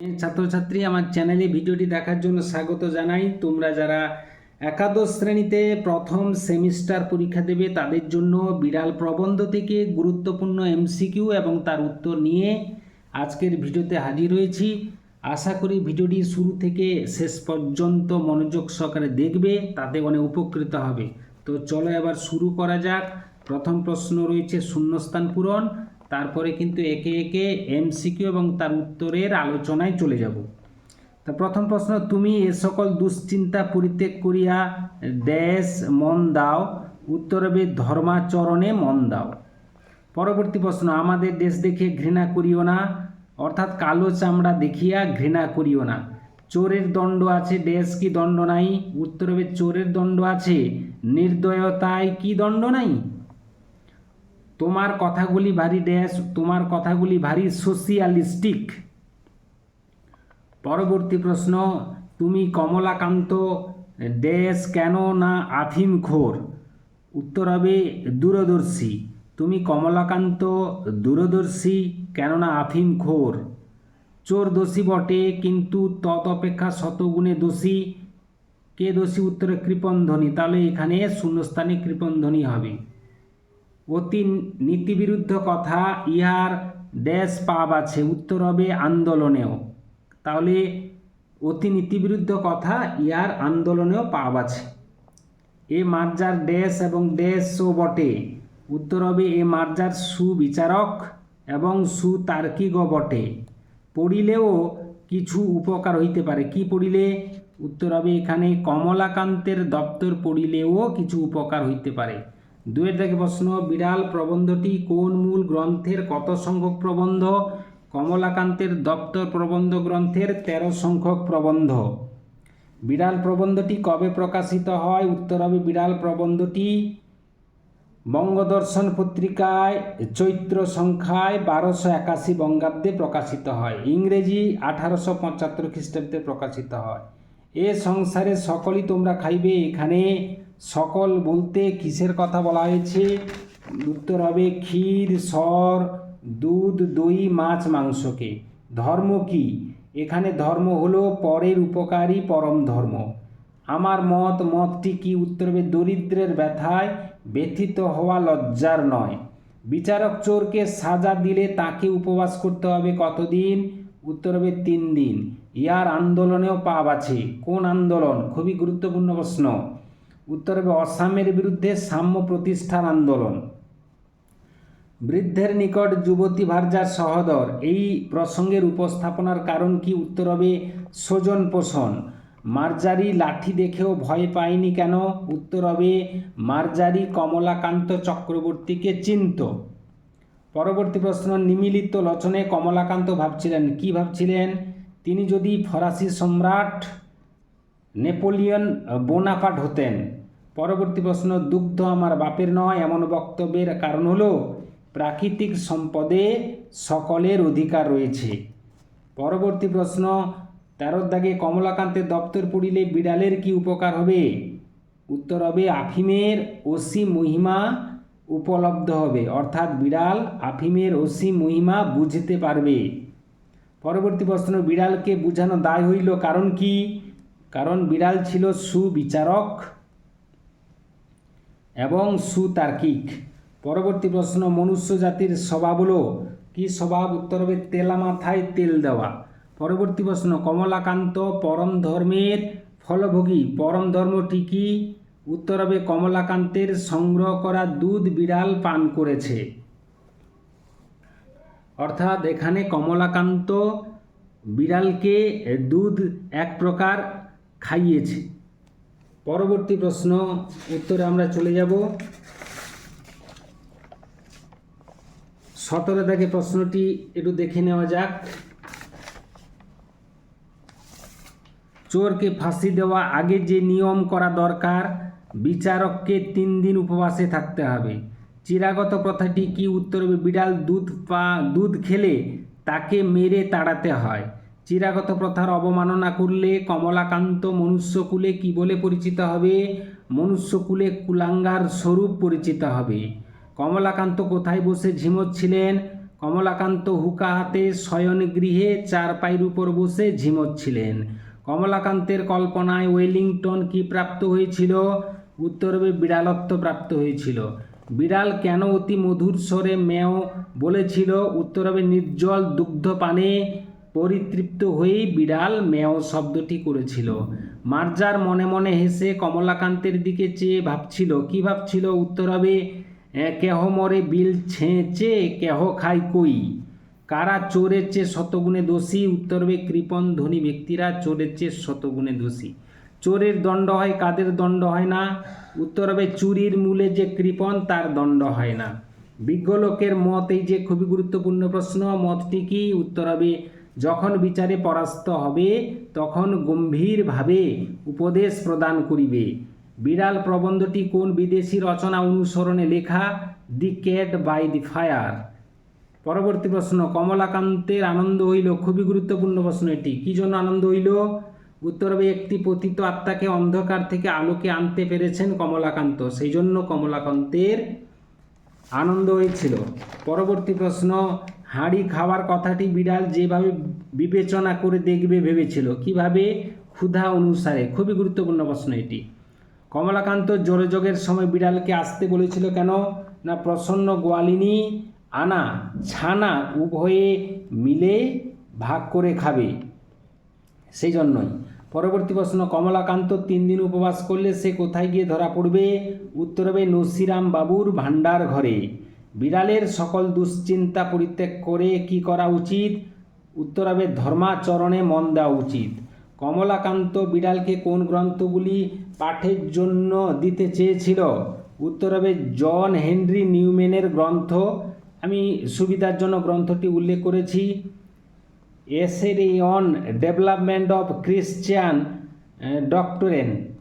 ছাত্রছাত্রী, আমার চ্যানেলে ভিডিওটি দেখার জন্য স্বাগত জানাই। তোমরা যারা একাদশ শ্রেণীতে প্রথম সেমিস্টার পরীক্ষা দেবে, তাদের জন্য বিড়াল প্রবন্ধ থেকে গুরুত্বপূর্ণ এমসিকিউ এবং তার উত্তর নিয়ে আজকের ভিডিওতে হাজির হয়েছি। আশা করি ভিডিওটি শুরু থেকে শেষ পর্যন্ত মনোযোগ সহকারে দেখবে, তাতে অনেক উপকৃত হবে। তো চলো এবার শুরু করা যাক। প্রথম প্রশ্ন রয়েছে শূন্যস্থান পূরণ। তারপরে কিন্তু একে একে এমসিকিউ এবং তার উত্তরের আলোচনায় চলে যাব। তা প্রথম প্রশ্ন, তুমি এ সকল দুশ্চিন্তা পরিত্যাগ করিয়া দেশ মন দাও উত্তর হবে ধর্মাচরণে মন দাও। পরবর্তী প্রশ্ন, আমাদের দেশ দেখে ঘৃণা করিও না, অর্থাৎ কালো চামড়া দেখিয়া ঘৃণা করিও না। চোরের দণ্ড আছে দেশ কি দণ্ড নাই? উত্তর হবে চোরের দণ্ড আছে, নির্দয়তায় কি দণ্ড নাই? তোমার কথাগুলি ভারী ড্যাশ, তোমার কথাগুলি ভারী সোশিয়ালিস্টিক। পরবর্তী প্রশ্ন, তুমি কমলাকান্ত ড্যাশ কেন না আফিমখোর উত্তর হবে দূরদর্শী। তুমি কমলাকান্ত দূরদর্শী কেননা আফিমখোর চোর দোষী বটে, কিন্তু তত অপেক্ষা শতগুণে দোষী। কে দোষী? উত্তরে কৃপণধ্বনি। তাহলে এখানে শূন্যস্থানে কৃপণধ্বনি হবে। অতি নীতিবিরুদ্ধ কথা ইহার ড্যাশ পাব আছে, উত্তর হবে আন্দোলনেও। তাহলে অতি নীতিবিরুদ্ধ কথা ইহার আন্দোলনেও পাব আছে। এ মার্জার ড্যাশ এবং ড্যাশও বটে। উত্তর হবে এ মার্জার সুবিচারক এবং সুতার্কিকও বটে। পড়িলেও কিছু উপকার হইতে পারে। কি পড়িলে? উত্তর হবে এখানে কমলাকান্তের দপ্তর পড়িলেও কিছু উপকার হইতে পারে। দুয়ের থেকে প্রশ্ন, বিড়াল প্রবন্ধটি কোন মূল গ্রন্থের কত সংখ্যক প্রবন্ধ? কমলাকান্তের দপ্তর প্রবন্ধ গ্রন্থের তেরো সংখ্যক প্রবন্ধ। বিড়াল প্রবন্ধটি কবে প্রকাশিত হয়? উত্তর হবে বিড়াল প্রবন্ধটি বঙ্গদর্শন পত্রিকায়, চৈত্র সংখ্যায় বারোশো একাশি বঙ্গাব্দে প্রকাশিত হয়। ইংরেজি আঠারোশো পঁচাত্তর খ্রিস্টাব্দে প্রকাশিত হয়। এ সংসারে সকলই তোমরা খাইবে, এখানে সকল বলতে কিসের কথা বলা হয়েছে? উত্তর হবে, ক্ষীর, সর, দুধ, দই, মাছ, মাংসকে। ধর্ম কি? এখানে ধর্ম হলো পরের উপকারী পরম ধর্ম। আমার মত, মতটি কি উত্তর হবে দরিদ্রের ব্যথায় ব্যথিত হওয়া লজ্জার নয়। বিচারক চোরকে সাজা দিলে তাকে উপবাস করতে হবে কতদিন? উত্তর হবে, তিন দিন। ইয়ার আন্দোলনেও পাপ আছে। কোন আন্দোলন? খুবই গুরুত্বপূর্ণ প্রশ্ন। উত্তর হবে অসামের বিরুদ্ধে সাম্য প্রতিষ্ঠার আন্দোলন। বৃদ্ধের নিকট যুবতী ভার্যার সহদর। এই প্রসঙ্গের উপস্থাপনার কারণ কি? উত্তর হবে স্বজন পোষণ। মার্জারি লাঠি দেখেও ভয় পায়নি কেন? উত্তর হবে মার্জারি কমলাকান্ত চক্রবর্তীকে চিনত। পরবর্তী প্রশ্ন, নিমিলিত লোচনে কমলাকান্ত ভাবছিলেন, কি ভাবছিলেন? তিনি যদি ফরাসি সম্রাট নেপোলিয়ন বোনাপাট হতেন পরবর্তী প্রশ্ন, দুগ্ধ আমার বাপের নয়, এমন বক্তব্যের কারণ হলো, প্রাকৃতিক সম্পদে সকলের অধিকার রয়েছে। পরবর্তী প্রশ্ন তেরোর দাগে কমলাকান্তের দপ্তর পড়িলে বিড়ালের কি উপকার হবে? উত্তর হবে, আফিমের অসীম মহিমা উপলব্ধ হবে। অর্থাৎ বিড়াল আফিমের অসীম মহিমা বুঝতে পারবে। পরবর্তী প্রশ্ন, বিড়ালকে বুঝানো দায় হইল কারণ কি? কারণ বিড়াল ছিল সুবিচারক। এবং সুতার্কিক। পরবর্তী প্রশ্ন মনুষ্য জাতির স্বভাব হলো কি স্বভাব? উত্তর হবে, তেলা মাথায় তেল দেওয়া। পরবর্তী প্রশ্ন, কমলাকান্ত পরম ধর্মের ফলভোগী। পরম ধর্মটি কি উত্তর হবে, কমলাকান্তের সংগ্রহ করা দুধ বিড়াল পান করেছে। অর্থাৎ এখানে কমলাকান্ত বিড়ালকে দুধ এক প্রকার খাইয়েছে। পরবর্তী প্রশ্ন, উত্তরে আমরা চলে যাব। সতেরো থেকে প্রশ্নটি একটু দেখে নেওয়া যাক। চোরকে ফাঁসি দেওয়া আগে যে নিয়ম করা দরকার, বিচারককে তিন দিন উপবাসে থাকতে হবে। চিরাগত প্রথাটি কি উত্তর বিড়াল দুধ পা, দুধ খেলে তাকে মেরে তাড়াতে হয়। চিরাগত প্রথার অবমাননা করলে কমলাকান্ত মনুষ্যকুলে কি বলে পরিচিত হবে? মনুষ্যকুলে কুলাঙ্গার স্বরূপ পরিচিত হবে। কমলাকান্ত কোথায় বসে ঝিমোচ্ছিলেন কমলাকান্ত হুকা হাতে শয়ন শয়নগৃহে চারপাইয়ের উপর বসে ঝিমোচ্ছিলেন কমলাকান্তের কল্পনায় ওয়েলিংটন কি প্রাপ্ত হয়েছিল? উত্তর হবে বিড়ালত্ব প্রাপ্ত হয়েছিল। বিড়াল কেন অতি মধুর স্বরে মেয় বলেছিল? উত্তর হবে নির্জল দুগ্ধ পানে পরিতৃপ্ত হয়েই বিড়াল মেয় শব্দটি করেছিল। মার্জার মনে মনে হেসে কমলাকান্তের দিকে চেয়ে ভাবছিল, কি ভাবছিল? উত্তর হবে কেহ মরে বিল ছেঁচে, কেহ খাই কই? কারা চোরের চেয়ে শতগুণে দোষী? উত্তর হবে, কৃপণ ধনী ব্যক্তিরা চোরের চেয়ে শতগুণে দোষী। চোরের দণ্ড হয়, কাদের দণ্ড হয় না? উত্তর হবে, চুরির মূলে যে কৃপণ, তার দণ্ড হয় না। বিজ্ঞ লোকের মত এই যে খুবই গুরুত্বপূর্ণ প্রশ্ন, মতটি কি? উত্তর হবে যখন বিচারে পরাস্ত হবে, তখন গম্ভীরভাবে উপদেশ প্রদান করিবে। বিড়াল প্রবন্ধটি কোন বিদেশি রচনা অনুসরণে লেখা? The cat by the fire পরবর্তী প্রশ্ন, কমলাকান্তের আনন্দ হইল খুবই গুরুত্বপূর্ণ প্রশ্ন এটি। কী জন্য আনন্দ হইল? উত্তর হবে, একটি পতিত আত্মাকে অন্ধকার থেকে আলোকে আনতে পেরেছেন কমলাকান্ত। সেই জন্য কমলাকান্তের আনন্দ হয়েছিল। পরবর্তী প্রশ্ন হাঁড়ি খাওয়ার কথাটি বিড়াল যেভাবে বিবেচনা করে দেখবে, ভেবেছিল। কীভাবে? ক্ষুধা অনুসারে। খুবই গুরুত্বপূর্ণ প্রশ্ন এটি। কমলাকান্ত জোরযোগের সময় বিড়ালকে আসতে বলেছিল, কেন? না প্রসন্ন গোয়ালিনী আনা ছানা উভয়ে মিলে ভাগ করে খাবে। সেই জন্যই পরবর্তী প্রশ্ন, কমলাকান্ত তিন দিন উপবাস করলে সে কোথায় গিয়ে ধরা পড়বে? উত্তর হবে, নসিরাম বাবুর ভাণ্ডার ঘরে। বিড়ালের সকল দুশ্চিন্তা পরিত্যাগ করে কি করা উচিত? উত্তর হবে ধর্মাচরণে মন দেওয়া উচিত। কমলাকান্ত বিড়ালকে কোন গ্রন্থগুলি পাঠের জন্য দিতে চেয়েছিল? উত্তর হবে জন হেনরি নিউম্যানের গ্রন্থ। আমি সুবিধার জন্য গ্রন্থটি উল্লেখ করেছি। Essay on development of Christian doctrine.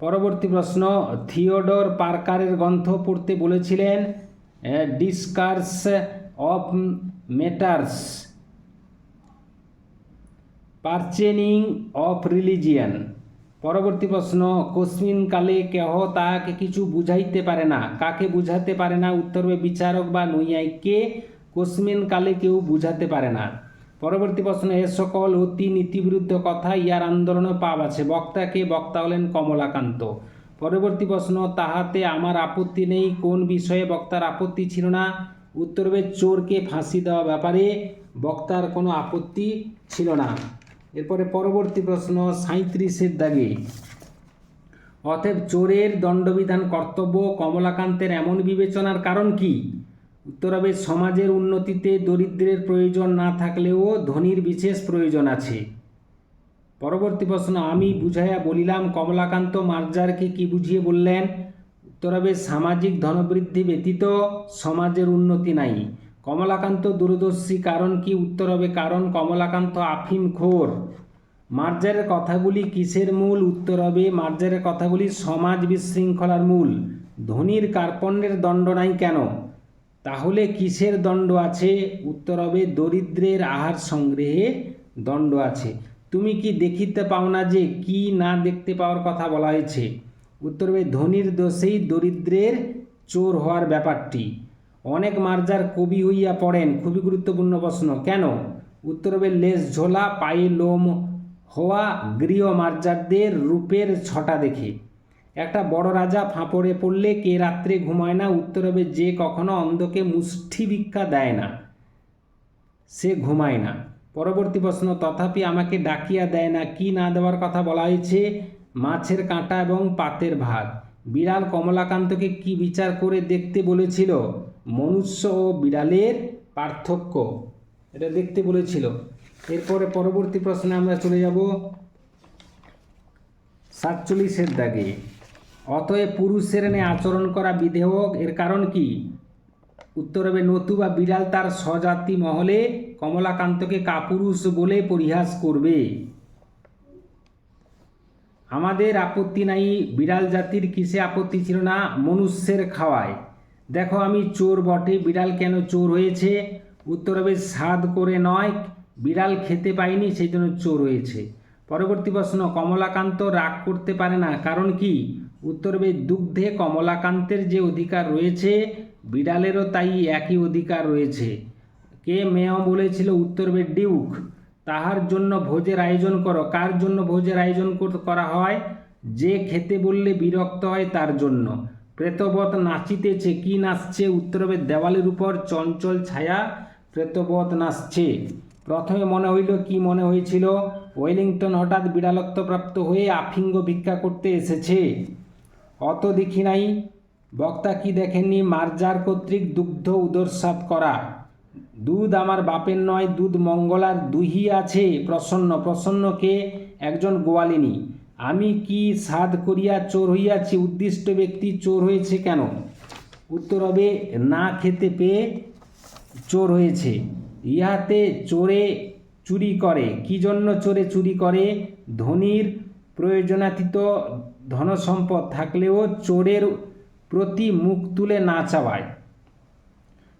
পরবর্তী প্রশ্ন, থিওডর পার্কারের গ্রন্থ পড়তে বলেছিলেন discourse of matters, pertaining of religion. পরবর্তী প্রশ্ন কস্মিন কালে কেহ তাহাকে কিছু বুঝাইতে পারে না? কাকে বুঝাতে পারে না? উত্তর বিচারক বা নৈয়ায়িককে কস্মিন কালে কেউ বুঝাতে পারে না। পরবর্তী প্রশ্ন, এ সকল অতি নীতিবিরুদ্ধ কথা ইয়ার আন্দোলনে পাপ আছে। বক্তাকে বক্তা হলেন কমলাকান্ত। পরবর্তী প্রশ্ন, তাহাতে আমার আপত্তি নেই, কোন বিষয়ে বক্তার আপত্তি ছিল না? উত্তর হবে, চোরকে ফাঁসি দেওয়া ব্যাপারে বক্তার কোনো আপত্তি ছিল না। এরপরে পরবর্তী প্রশ্ন সাঁত্রিশের দাগে, অতএব চোরের দণ্ডবিধান কর্তব্য কমলাকান্তের এমন বিবেচনার কারণ কি? উত্তর হবে সমাজের উন্নতিতে দরিদ্রের প্রয়োজন না থাকলেও ধনীর বিশেষ প্রয়োজন আছে। পরবর্তী প্রশ্ন, আমি বুঝাইয়া বলিলাম, কমলাকান্ত মার্জারকে কি বুঝিয়ে বললেন? উত্তর হবে সামাজিক ধনবৃদ্ধি ব্যতীত সমাজের উন্নতি নাই। কমলাকান্ত দূরদর্শী কারণ কি? উত্তর হবে কারণ কমলাকান্ত আফিম খোর। মার্জারের কথাগুলি কিসের মূল? উত্তর হবে মার্জারের কথাগুলি সমাজ বিশৃঙ্খলার মূল। ধনীর কার্পণ্যের দণ্ড নাই কেন? তাহলে কিসের দণ্ড আছে? উত্তর হবে দরিদ্রের আহার সংগ্রহে দণ্ড আছে। তুমি কি দেখিতে পাও না যে কি না দেখতে পাওয়ার কথা বলা হয়েছে? উত্তর হবে ধনীর দোষেই দরিদ্রের চোর হওয়ার ব্যাপারটি। অনেক মার্জার কবি হইয়া পড়েন, খুবই গুরুত্বপূর্ণ প্রশ্ন। কেন? উত্তর হবে লেজ ঝোলা, পায়ে লোম হওয়া গৃহ মার্জারদের রূপের ছটা দেখে। একটা বড় রাজা ফাঁপড়ে পড়লে কে রাত্রে ঘুমায় না? উত্তর হবে, যে কখনো অন্ধকে মুষ্টি ভিক্ষা দেয় না। সে ঘুমায় না। পরবর্তী প্রশ্ন, তথাপি আমাকে ডাকিয়া দেয় না? কি না দেওয়ার কথা বলা হয়েছে? মাছের কাঁটা এবং পাতের ভাত বিড়াল কমলাকান্তকে কি বিচার করে দেখতে বলেছিল? মনুষ্য ও বিড়ালের পার্থক্য। এটা দেখতে বলেছিল। এরপরে পরবর্তী প্রশ্নে আমরা চলে যাব। সাতচল্লিশের দাগে। অতএব পুরুষের নে আচরণ করা বিধেয় এর কারণ কি? উত্তর হবে, নতুবা বিড়াল তার স্বজাতি মহলে কমলাকান্তকে কাপুরুষ বলে পরিহাস করবে। আমাদের আপত্তি নাই, বিড়াল জাতির কিসে আপত্তি ছিল না? মনুষ্যের খাওয়ায়। দেখো, আমি চোর বটে, বিড়াল কেন চোর হয়েছে? উত্তর হবে, স্বাদ করে নয়, বিড়াল খেতে পায়নি, সেই জন্য চোর হয়েছে। পরবর্তী প্রশ্ন, কমলাকান্ত রাগ করতে পারে না, কারণ কি? উত্তর হবে দুগ্ধে কমলাকান্তের যে অধিকার রয়েছে, বিড়ালেরও তাই একই অধিকার রয়েছে। কে মেয় বলেছিল উত্তর হবে ডিউক? তাহার জন্য ভোজের আয়োজন করো। কার জন্য ভোজের আয়োজন করা হয়? যে খেতে বললে বিরক্ত হয় তার জন্য। প্রেতবত নাচিতেছে, কি নাচছে? উত্তর হবে দেওয়ালের উপর চঞ্চল ছায়া প্রেতবত নাচছে। প্রথমে মনে হইল, কি মনে হয়েছিল? ওয়েলিংটন হঠাৎ বিড়ালত্বপ্রাপ্ত হয়ে আফিঙ্গ ভিক্ষা করতে এসেছে। অত দেখি নাই। বক্তা কি দেখেননি? মার্জার কর্তৃক দুগ্ধ উদরসাত করা। দুধ আমার বাপের নয়, দুধ মঙ্গলার দুহি আছে। প্রসন্ন প্রসন্নকে একজন গোয়ালিনী। আমি কি সাধ করিয়া চোর হইয়াছি? উদ্দিষ্ট ব্যক্তি চোর হয়েছে কেন? উত্তর হবে, না খেতে পেয়ে চোর হয়েছে। ইহাতে চোরে চুরি করে। কি জন্য চোরে চুরি করে? ধনীর প্রয়োজনাতীত ধনসম্পদ থাকলেও চোরের প্রতি মুখ তুলে না চাওয়ায়।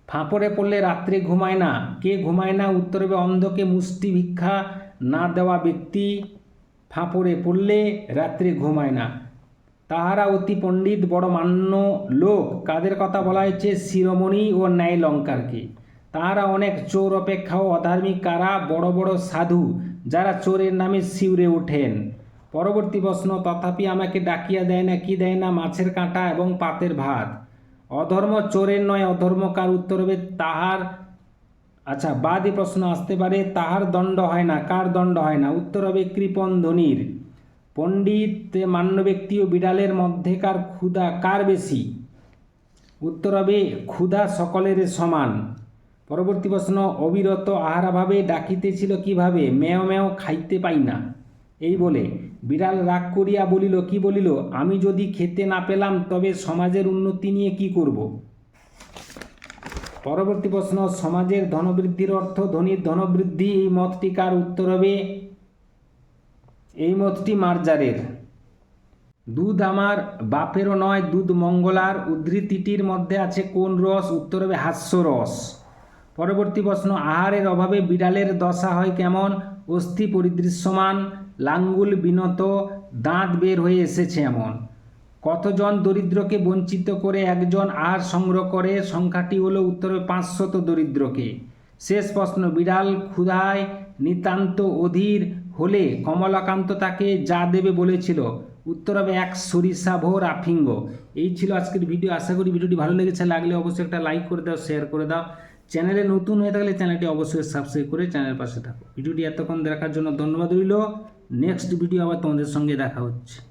ফাঁপড়ে পড়লে রাত্রে ঘুমায় না। কে ঘুমায় না? উত্তর হবে অন্ধকে মুষ্টি ভিক্ষা না দেওয়া ব্যক্তি। ফাঁপড়ে পড়লে রাত্রে ঘুমায় না। তাহারা অতি পণ্ডিত, বড় মান্য লোক। কাদের কথা বলা হয়েছে? শিরোমণি ও ন্যায় লঙ্কারকে তাহারা অনেক চোর অপেক্ষাও অধার্মিক কারা? বড় বড় সাধু, যারা চোরের নামে শিউরে ওঠেন। পরবর্তী প্রশ্ন, তথাপি আমাকে ডাকিয়া দেয় না, কি দেয় না মাছের কাঁটা এবং পাতের ভাত? অধর্ম চোরের নয়, অধর্ম কার উত্তর হবে তাহার? আচ্ছা বাদী প্রশ্ন আসতে পারে, তাহার দণ্ড হয় না, কার দণ্ড হয় না? উত্তর হবে কৃপণ ধনির। পণ্ডিত মান্য ব্যক্তি ও বিড়ালের মধ্যেকার ক্ষুধা কার বেশি? উত্তর হবে, ক্ষুধা সকলের সমান। পরবর্তী প্রশ্ন, অবিরত আহারাভাবে ডাকিতেছিল কীভাবে? মেয় মেয় খাইতে পাই না। এই বলে বিড়াল রাগ করিয়া বলিল, কি বলিল? আমি যদি খেতে না পেলাম, তবে সমাজের উন্নতি নিয়ে কি করব? পরবর্তী প্রশ্ন, সমাজের ধনবৃদ্ধির অর্থ ধনীর ধনবৃদ্ধি? এই মতটি কার উত্তর হবে? এই মতটি মার্জারের। দুধ আমার, বাপেরও নয়, দুধ মঙ্গলার। উদ্ধৃতিটির মধ্যে আছে কোন রস? উত্তর হবে হাস্যরস পরবর্তী প্রশ্ন, আহারের অভাবে বিড়ালের দশা হয় কেমন? অস্থি পরিদৃশ্যমান? লাঙ্গুল বিনত দাঁত বের হয়ে এসেছে এমন। কতজন দরিদ্রকে বঞ্চিত করে একজন আর সংগ্রহ করে? সংখ্যাটি হলো উত্তরে পাঁচশত দরিদ্রকে। শেষ প্রশ্ন, বিড়াল ক্ষুধায় নিতান্ত অধীর হলে কমলাকান্ত তাকে যা দেবে বলেছিল। উত্তর হবে এক সরিষা ভোর আফিঙ্গ। এই ছিল আজকের ভিডিও। আশা করি ভিডিওটি ভালো লেগেছে। লাগলে অবশ্যই একটা লাইক করে দাও, শেয়ার করে দাও। চ্যানেলে নতুন হয়ে থাকলে চ্যানেলটি অবশ্যই সাবস্ক্রাইব করে চ্যানেলের পাশে থাকো। ভিডিওটি এতক্ষণ দেখার জন্য ধন্যবাদ রইল। নেক্সট ভিডিও আবার তোমাদের সঙ্গে দেখা হচ্ছে।